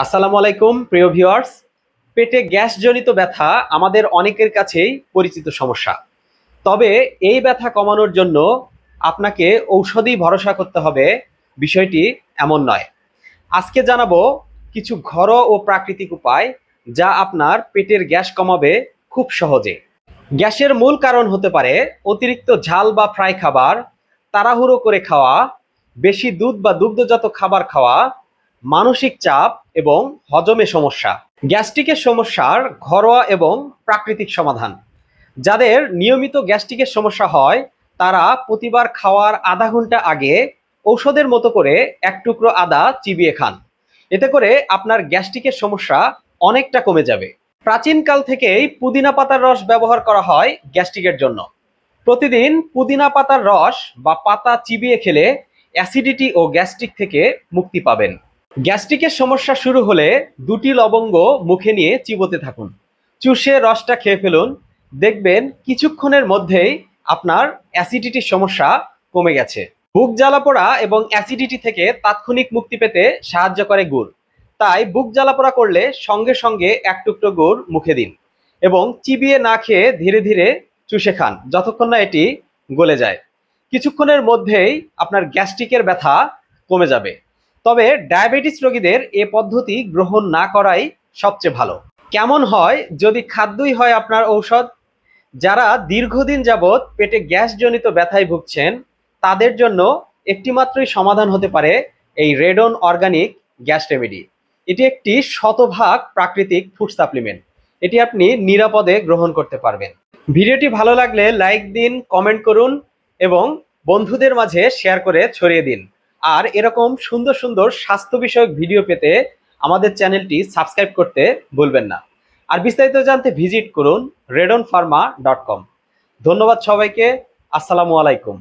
আসসালামু আলাইকুম, প্রিয় ভিউয়ার্স। পেটে গ্যাসজনিত ব্যথা আমাদের অনেকের কাছেই পরিচিত সমস্যা। তবে এই ব্যথা কমানোর জন্য আপনাকে ঔষধি ভরসা করতে হবে, বিষয়টি এমন নয়। আজকে জানাব কিছু ঘরোয়া ও প্রাকৃতিক উপায় যা আপনার পেটের গ্যাস কমাবে খুব সহজে। গ্যাসের মূল কারণ হতে পারে অতিরিক্ত ঝাল বা ফ্রাই খাবার, তাড়াহুড়ো করে খাওয়া, বেশি দুধ বা দুগ্ধজাত খাবার খাওয়া মানসিক চাপ এবং হজমে সমস্যা, গ্যাস্ট্রিকের সমস্যার ঘরোয়া এবং প্রাকৃতিক সমাধান। যাদের নিয়মিত গ্যাস্ট্রিকের সমস্যা হয়, তারা প্রতিবার খাওয়ার আধা ঘণ্টা আগে ঔষধের মতো করে এক টুকরো আদা চিবিয়ে খান। এতে করে আপনার গ্যাস্ট্রিকের সমস্যা অনেকটা কমে যাবে। প্রাচীনকাল থেকেই পুদিনা পাতার রস ব্যবহার করা হয় গ্যাস্ট্রিকের জন্য। প্রতিদিন পুদিনা পাতার রস বা পাতা চিবিয়ে খেলে অ্যাসিডিটি ও গ্যাস্ট্রিক থেকে মুক্তি পাবেন। গ্যাস্ট্রিকের সমস্যা শুরু হলে দুটি লবঙ্গ মুখে নিয়ে চিবোতে থাকুন। চুষে রসটা খেয়ে ফেলুন। দেখবেন কিছুক্ষণের মধ্যেই আপনার অ্যাসিডিটির সমস্যা কমে গেছে। বুক জ্বালা পোড়া এবং অ্যাসিডিটি থেকে তাৎক্ষণিক মুক্তি পেতে সাহায্য করে গুড়। তাই বুক জ্বালা পোড়া করলে সঙ্গে সঙ্গে এক টুকরো গুড় মুখে দিন এবং চিবিয়ে না খেয়ে ধীরে ধীরে চুষে খান যতক্ষণ না এটি গলে যায়। কিছুক্ষণের মধ্যেই আপনার গ্যাস্ট্রিকের ব্যথা কমে যাবে। তবে ডায়াবেটিস রোগীদের এ পদ্ধতি গ্রহণ না করাই সবচেয়ে ভালো। কেমন হয় যদি খাদ্যই হয় আপনার ঔষধ? যারা দীর্ঘদিন যাবৎ পেটে গ্যাসজনিত ব্যথায় ভুগছেন, তাদের জন্য একটিমাত্রই সমাধান হতে পারে এই রেডন অর্গানিক গ্যাস রেমেডি। এটি একটি শতভাগ প্রাকৃতিক ফুড সাপ্লিমেন্ট। এটি আপনি নিরাপদে গ্রহণ করতে পারবেন। ভিডিওটি ভালো লাগলে লাইক দিন, কমেন্ট করুন এবং বন্ধুদের মাঝে শেয়ার করে ছড়িয়ে দিন। আর এরকম সুন্দর সুন্দর স্বাস্থ্য বিষয়ক ভিডিও পেতে আমাদের চ্যানেলটি সাবস্ক্রাইব করতে ভুলবেন না। আর বিস্তারিত জানতে ভিজিট করুন রেডন ফার্মা ডট কম ধন্যবাদ সবাইকে, আসসালামু আলাইকুম।